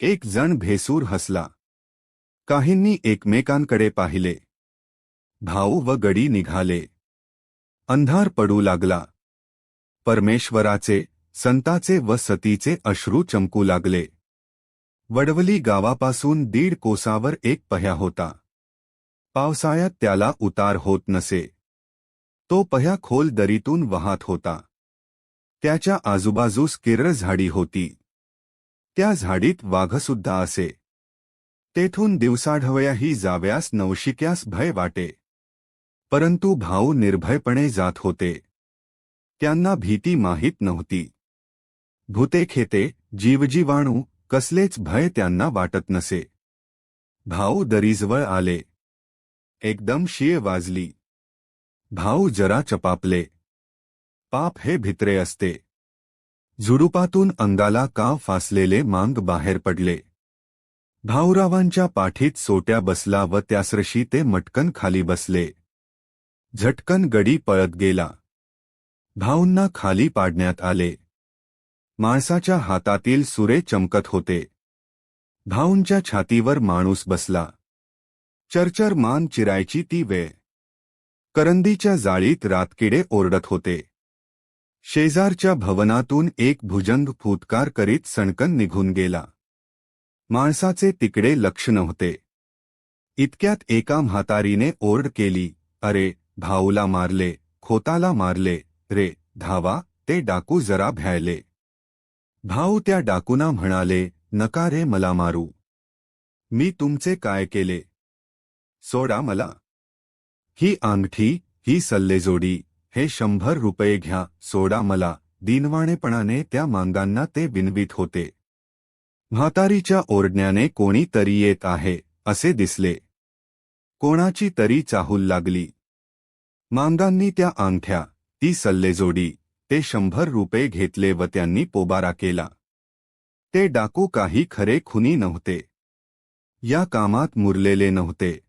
एक जण भेसूर हसला. काहींनी एकमेकांकडे पाहिले. भाऊ व गडी निघाले. अंधार पडू लागला. परमेश्वराचे संताचे व सतीचे अश्रू चमकू लागले. वडवली गावापासून दीड कोसावर एक पह्या होता. पावसाळ्यात त्याला उतार होत नसे. तो पह्या खोल दरीतून वाहत होता. त्याच्या आजूबाजूस किरळ झाडी होती. त्या झाडीत वाघसुद्धा असे. तेथून दिवसाढवयाही जाव्यास नवशिक्यास भय वाटे. परंतु भाऊ निर्भयपणे जात होते. त्यांना भीती माहीत नव्हती. भूते खेते जीवजीवाणू कसलेच भय त्यांना वाटत नसे. भाऊ दरीजवळ आले. एकदम शिय वाजली. भाऊ जरा चपापले. पाप हे भित्रे असते. झुडुपातून अंगाला का फासलेले मांग बाहेर पडले. भाऊरावांच्या पाठीत सोट्या बसला व त्यासरशी ते मटकन खाली बसले. झटकन गडी पळत गेला. भाऊंना खाली पाडण्यात आले. माणसाच्या हातातील सुरे चमकत होते. भाऊंच्या छातीवर माणूस बसला. चरचर मान चिरायची ती वेळ. करंदीच्या जाळीत रातकिडे ओरडत होते. शेजारच्या भवनातून एक भुजंग फुतकार करीत सणकन निघून गेला. माणसाचे तिकडे लक्ष नव्हते. इतक्यात एका म्हातारीने ओरड केली, अरे, भाऊला मारले, खोताला मारले, रे, धावा, ते डाकू जरा भ्यायले. भाऊ त्या डाकूना म्हणाले, नका रे मला मारू. मी तुमचे काय केले? सोडा मला. ही अंगठी, ही सल्लेजोडी हे शंभर रुपये घ्या सोडा मला. दिनवाणेपणाने त्या मांगांना ते विनवित होते. म्हातारीच्या ओरडण्याने कोणी तरी येत आहे असे दिसले. कोणाची तरी चाहूल लागली. मांगांनी त्या अंगठ्या ती सल्लेजोडी ते शंभर रुपये घेतले व त्यांनी पोबारा केला. ते डाकू काही खरे खुनी नव्हते. या कामात मुरलेले नव्हते.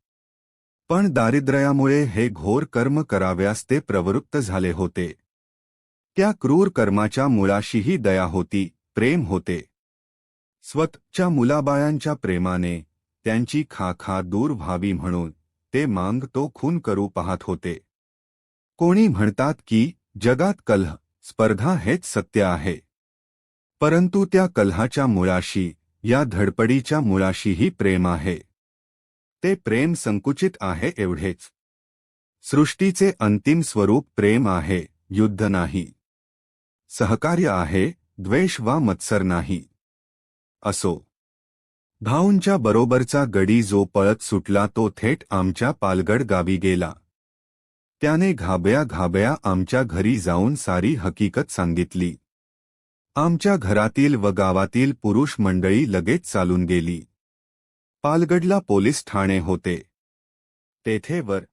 पण दारिद्र्यामुळे हे घोर कर्म कराव्यास ते प्रवृत्त झाले होते. त्या क्रूर कर्माच्या मुळाशीही दया होती प्रेम होते. स्वतच्या मुलाबायांच्या प्रेमाने त्यांची खाखा दूर व्हावी म्हणून ते मांग तो खून करू पाहत होते. कोणी म्हणतात की जगात कलह स्पर्धा हेच सत्य आहे. परंतु त्या कलहाच्या मुळाशी या धडपडीच्या मुळाशीही प्रेम आहे. ते प्रेम संकुचित आहे एवढेच. सृष्टीचे अंतिम स्वरूप प्रेम आहे युद्ध नाही. सहकार्य आहे द्वेष वा मत्सर नाही. असो. भाऊंच्या बरोबरचा गडी जो पळत सुटला तो थेट आमच्या पालगड गावी गेला. त्याने घाबया घाबया आमच्या घरी जाऊन सारी हकीकत सांगितली. आमच्या घरातील व गावातील पुरुष मंडळी लगेच चालून गेली. पालगडला पोलीस ठाणे होते. तेथे वर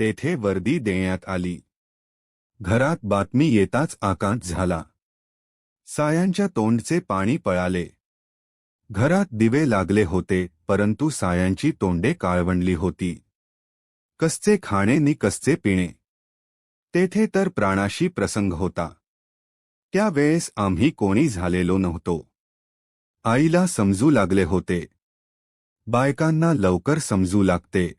तेथे वर्दी देण्यात आली. घरात बातमी येताच आकांत झाला. सायांच्या तोंडचे पाणी पळाले. घरात दिवे लागले होते परंतु सायांची तोंडे काळवंडली होती. कसचे खाणे नि कसचे पिणे. तेथे तर प्राणाशी प्रसंग होता. त्यावेळेस आम्ही कोणी झालेलो नव्हतो. आईला समजू लागले होते. बायकांना लवकर समजू लागते.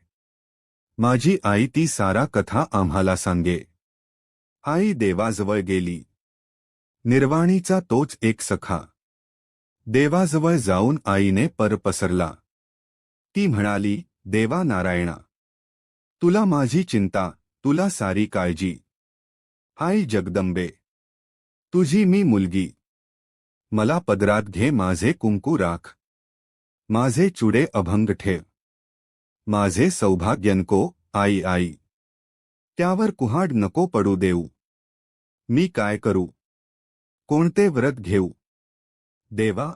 माझी आई ती सारा कथा आम्हाला सांगे. आई देवाजवळ गेली. निर्वाणीचा तोच एक सखा. देवाजवळ जाऊन आईने पर पसरला. ती म्हणाली देवा नारायणा तुला माझी चिंता तुला सारी काळजी. आई जगदंबे तुझी मी मुलगी. मला पदरात घे माझे कुंकू राख. माझे चुडे अभंग ठेव. माझे सौभाग्यनको आई आई. त्यावर कुहाड नको पडू देऊ. मी काय करू? कोणते व्रत घेऊ? देवा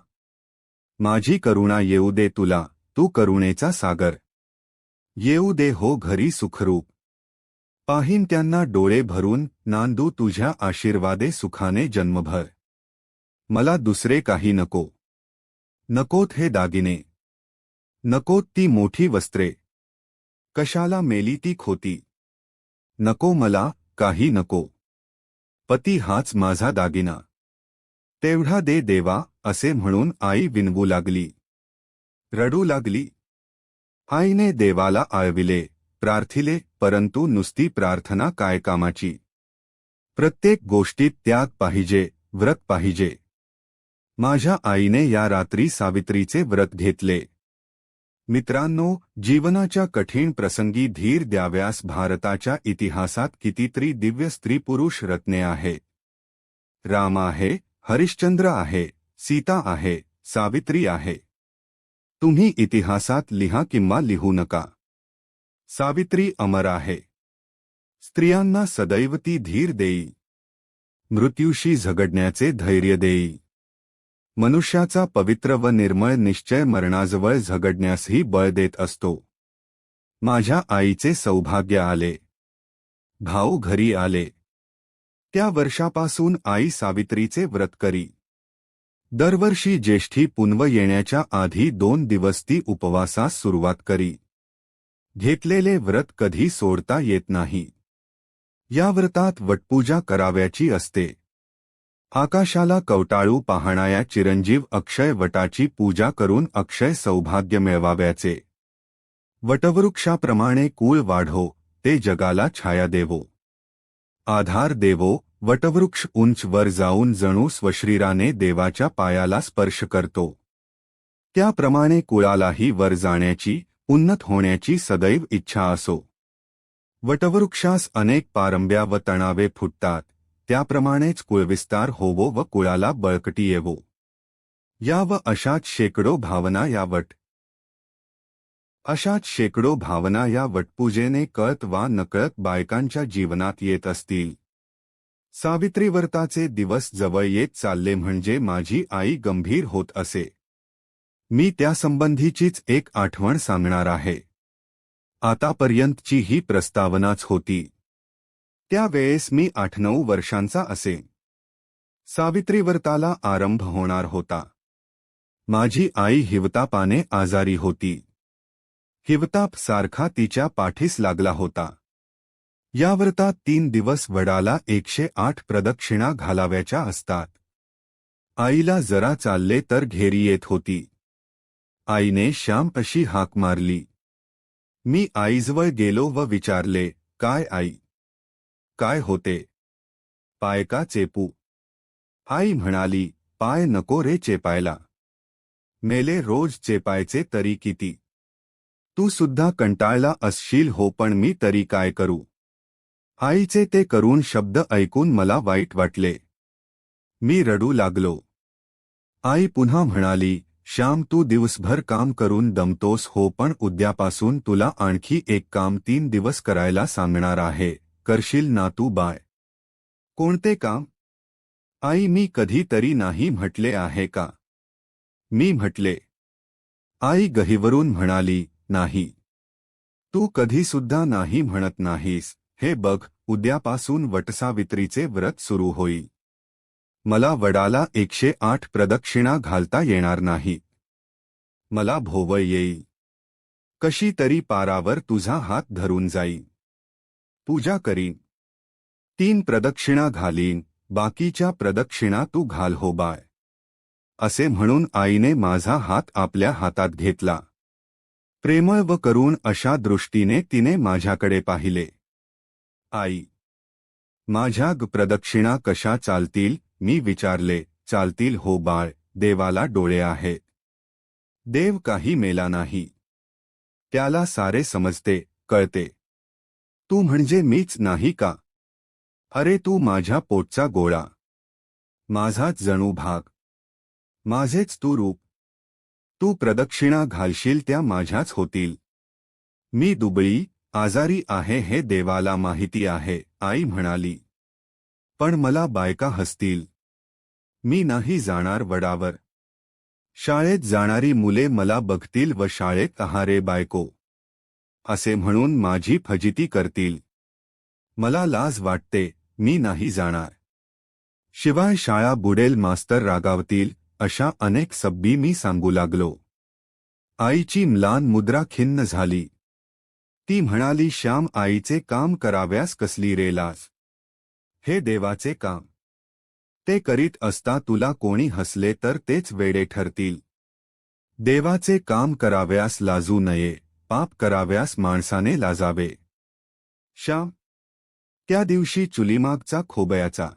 माझी करुणा येऊ दे तुला तू करुणेचा सागर. येऊ दे हो घरी सुखरूप. पाहीन त्यांना डोळे भरून नांदू तुझ्या आशीर्वादे सुखाने जन्मभर. मला दुसरे काही नको. नकोत हे दागिने. नकोत ती मोठी वस्त्रे. कशाला मेली ती खोती. नको मला काही नको. पती हाच माझा दागिना. तेवढा दे देवा असे म्हणून आई विनवू लागली. रडू लागली. आईने देवाला आळविले प्रार्थिले परंतु नुसती प्रार्थना काय कामाची? प्रत्येक गोष्टीत त्याग पाहिजे व्रत पाहिजे. माझ्या आईने या रात्री सावित्रीचे व्रत घेतले. मित्रांनो जीवनाच्या कठीण प्रसंगी धीर द्याव्यास भारताच्या इतिहासात कितीतरी दिव्य स्त्री पुरुष रत्ने आहेत राम आहे हरिश्चंद्र आहे सीता आहे सावित्री आहे. तुम्ही इतिहासात लिहा किंवा लिहू नका. सावित्री अमर आहे. स्त्रियांना सदैव ती धीर देई. मृत्यूशी झगडण्याचे धैर्य देई. मनुष्याचा पवित्र व निर्मळ निश्चय मरणाजवळ झगडण्यासही बळ देत असतो. माझ्या आईचे सौभाग्य आले. भाऊ घरी आले. त्या वर्षापासून आई सावित्रीचे व्रत करी. दरवर्षी ज्येष्ठी पुनव येण्याच्या आधी दोन दिवस ती उपवासास सुरुवात करी. घेतलेले व्रत कधी सोडता येत नाही. या व्रतात वटपूजा कराव्याची असते. आकाशाला कवटाळू पाहणाया चिरंजीव अक्षय वटाची पूजा करून अक्षय सौभाग्य मिळवाव्याचे. वटवृक्षाप्रमाणे कुळ वाढो ते जगाला छाया देवो. आधार देवो वटवृक्ष उंच वर जाऊन जणू स्वश्रीराने देवाच्या पायाला स्पर्श करतो. त्याप्रमाणे कुळालाही वर जाण्याची उन्नत होण्याची सदैव इच्छा असो. वटवृक्षास अनेक पारंब्या व तणावे फुटतात. त्याप्रमाणेच कुळविस्तार होवो व कुळाला बळकटी येवो या व अशाच शेकडो भावना या वट अशाच शेकडो भावना या वटपूजेने कळत वा नकळत बायकांच्या जीवनात येत असतील. सावित्री व्रताचे दिवस जवळ येत चालले म्हणजे माझी आई गंभीर होत असे. मी त्यासंबंधीचीच एक आठवण सांगणार आहे. आतापर्यंतची ही प्रस्तावनाच होती. त्यावेळेस मी आठ नऊ वर्षांचा असे. सावित्री व्रताला आरंभ होणार होता. माझी आई हिवतापाने आजारी होती. हिवताप सारखा तिच्या पाठीस लागला होता. या व्रतात तीन दिवस वडाला एकशे आठ प्रदक्षिणा घालाव्याच्या असतात. आईला जरा चालले तर घेरी येत होती. आईने श्याम अशी हाक मारली. मी आईजवळ गेलो व विचारले काय आई? काय होते? पाय का चेपू? आई म्हणाली पाय नको रे चेपायला. मेले रोज चेपायचे तरी किती? तू सुद्धा कंटाळला असशील हो पण मी तरी काय करू? आईचे ते करून शब्द ऐकून मला वाईट वाटले. मी रडू लागलो. आई पुन्हा म्हणाली श्याम तू दिवसभर काम करून दमतोस हो पण उद्यापासून तुला आणखी एक काम तीन दिवस करायला सांगणार आहे. करशील ना तू बाय. कोणते काम? आई मी कधीतरी नाही म्हटले आहे का? मी म्हटले. आई गहीवरून म्हणाली नाही. तू कधीसुद्धा नाही म्हणत नाहीस. हे बघ उद्यापासून वटसावित्रीचे व्रत सुरू होई मला वडाला एकशे आठ प्रदक्षिणा घालता येणार नाही. मला भोवळ येई कशी तरी पारावर तुझा हात धरून जाई पूजा करीन. तीन प्रदक्षिणा घालीन बाकीच्या प्रदक्षिणा तू घाल हो बाय. असे म्हणून आईने माझा हात आपल्या हातात घेतला. प्रेमळ व करून अशा दृष्टीने तिने माझ्याकडे पाहिले. आई माझ्या ग प्रदक्षिणा कशा चालतील? मी विचारले चालतील हो बाळ देवाला डोळे आहेत. देव काही मेला नाही. त्याला सारे समजते कळते. तू म्हणजे मीच नाही का? अरे तू माझ्या पोटचा गोळा. माझाच जणू भाग. माझेच तू रूप. तू प्रदक्षिणा घालशील त्या माझ्याच होतील. मी दुबळी आजारी आहे हे देवाला माहिती आहे आई म्हणाली. पण मला बायका हसतील. मी नाही जाणार वडावर. शाळेत जाणारी मुले मला बघतील व शाळेत आहारे बायको. असे म्हणून माझी फजिती करतील. मला लाज वाटते मी नाही जाणार. शिवाय शाळा बुडेल मास्तर रागावतील अशा अनेक सब्बी मी सांगू लागलो. आईची म्लान मुद्रा खिन्न झाली. ती म्हणाली श्याम आईचे काम कराव्यास कसली रे लाज? हे देवाचे काम. ते करीत असता तुला कोणी हसले तर तेच वेडे ठरतील. देवाचे काम कराव्यास लाजू नये. पाप कराव्यास माणसाने लाजावे. श्याम त्या दिवशी चुलीमागचा खोबयाचा